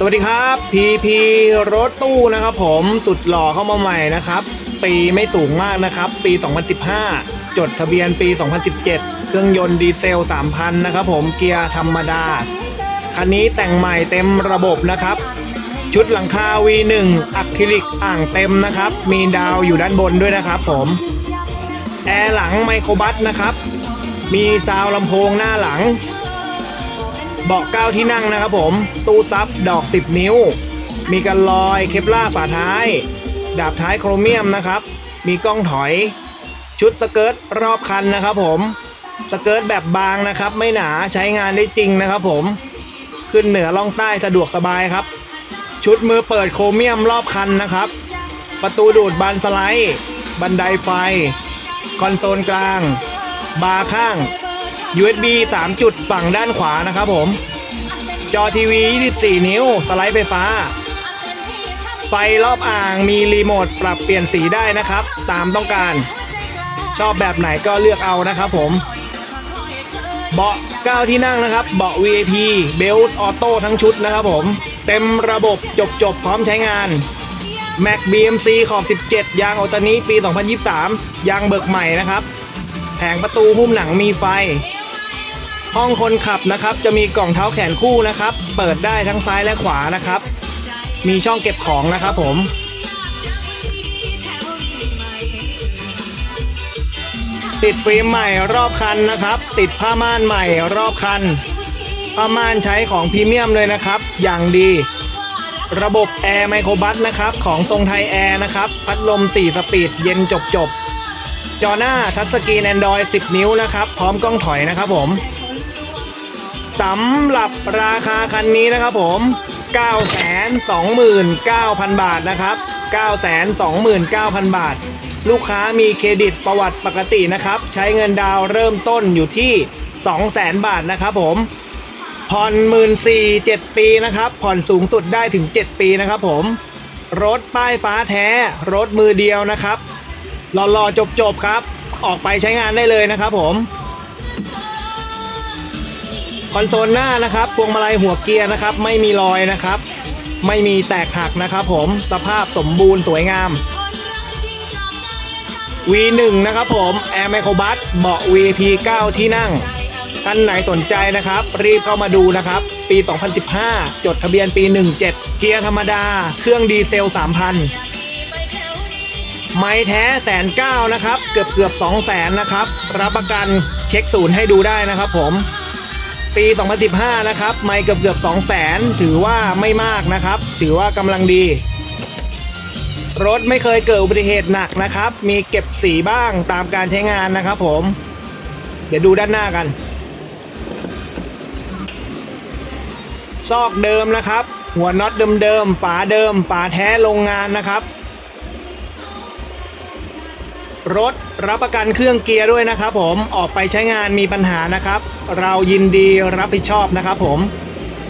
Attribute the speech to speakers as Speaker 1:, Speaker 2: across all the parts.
Speaker 1: สวัสดีครับ PP รถตู้นะครับผมสุดหล่อเข้ามาใหม่นะครับ ปีไม่สูงมากนะครับ ปี 2015 จดทะเบียนปี 2017 เครื่องยนต์ดีเซล 3,000 นะครับผมเกียร์ธรรมดา คันนี้แต่งใหม่เต็มระบบนะครับ ชุดหลังคา V1 อะคริลิกอ่างเต็มนะครับ มีดาวอยู่ด้านบนด้วยนะครับผม แอร์หลังไมโครบัสนะครับ มีซาวลำโพงหน้าหลัง เบาะเก้าที่นั่งนะครับผม ตู้ซับดอก 10 นิ้ว มีกันลอยเคปล่าฝาท้าย ดาบท้ายโครเมียมนะครับ มีกล้องถอย ชุดสเกิร์ตรอบคันนะครับผมสเกิร์ตแบบบางนะครับ ไม่หนาใช้งานได้จริงนะครับผม ขึ้นเหนือล่องใต้สะดวกสบายครับ ชุดมือเปิดโครเมียมรอบคันนะครับ ประตูดูดบานสไลด์ บันไดไฟ คอนโซลกลาง บาร์ข้าง USB 3 จุดฝั่งด้านขวานะครับผม จอทีวี 24 นิ้ว สไลด์ไฟฟ้า ไฟรอบอ่างมีรีโมทปรับเปลี่ยนสีได้นะครับ ตามต้องการ ชอบแบบไหนก็เลือกเอานะครับผม เบาะ 9 ที่นั่งนะครับ เบาะ VIP เบลต์ออโต้ทั้งชุดนะครับผม เต็มระบบจบจบๆพร้อมใช้งาน Mac BMC ขอบ 17 ยางโอตานี้ปี 2023 ยางเบิกใหม่นะครับ แผงประตูหุ้มหนังมีไฟ ห้องคนขับนะครับ จะมีกล่องเท้าแขนคู่นะครับ เปิดได้ทั้งซ้ายและขวานะครับ มีช่องเก็บของนะครับผม ติดฟิล์มใหม่รอบคันนะครับ ติดผ้าม่านใหม่รอบคัน ผ้าม่านใช้ของพรีเมียมเลยนะครับ อย่างดี ระบบแอร์ไมโครบัสนะครับ ของทรงไทยแอร์นะครับ พัดลม 4 สปีดเย็นจบจบจอหน้าทัชสกรีน Android 10 นิ้วนะครับ พร้อมกล้องถอยนะครับผม สำหรับราคาคันนี้นะครับผม 929,000 บาทนะครับ 929,000 บาท ลูกค้ามีเครดิตประวัติปกตินะครับ ใช้เงินดาวเริ่มต้นอยู่ที่ 200,000 บาทนะครับผม ผ่อนหมื่นสี่เจ็ดปีนะครับ ผ่อนสูงสุดได้ถึง 7 ปีนะครับผม รถป้ายฟ้าแท้ รถมือเดียวนะครับหล่อๆจบๆครับ ออกไปใช้งานได้เลยนะครับผม คอนโซลหน้านะครับพวงมาลัยหัวเกียร์นะครับ ไม่มีรอยนะครับ ไม่มีแตกหักนะครับ ผมสภาพสมบูรณ์สวยงาม V1 นะครับผม Air Micro Bus เบาะ VIP 9 ที่นั่งท่านไหนสนใจนะครับ รีบเข้ามาดูนะครับ ปี 2015 จดทะเบียนปี 17 เกียร์ธรรมดา เครื่องดีเซล 3,000 ไม้แท้แสนเก้านะครับ เกือบเกือบ2 0 0แสนนะครับ รับประกันเช็คศูนย์ให้ดูได้นะครับผม ปี 2015 นะครับ ไม่เกือบเกือบ2แสนถือว่าไม่มากนะครับ ถือว่ากำลังดี รถไม่เคยเกิดอุบัติเหตุหนักนะครับ มีเก็บสีบ้างตามการใช้งานนะครับผม เดี๋ยวดูด้านหน้ากัน ซอกเดิมนะครับ หัวน็อตเดิมๆ ฝาเดิม ฝาแท้โรงงานนะครับ รถรับประกันเครื่องเกียร์ด้วยนะครับผมออกไปใช้งานมีปัญหานะครับ เรายินดีรับผิดชอบนะครับผม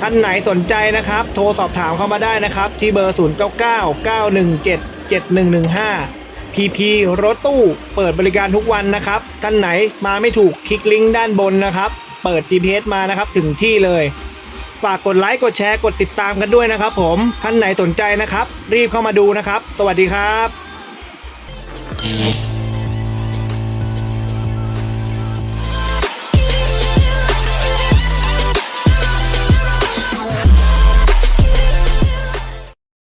Speaker 1: ท่านไหนสนใจนะครับ โทรสอบถามเข้ามาได้นะครับ ที่เบอร์ 0999177115 PP รถตู้เปิดบริการทุกวันนะครับ ท่านไหนมาไม่ถูกคลิกลิงก์ด้านบนนะครับ เปิด GPS มานะครับถึงที่เลยฝากกดไลค์กดแชร์กดติดตามกันด้วยนะครับผมท่านไหนสนใจนะครับ รีบเข้ามาดูนะครับ สวัสดีครับ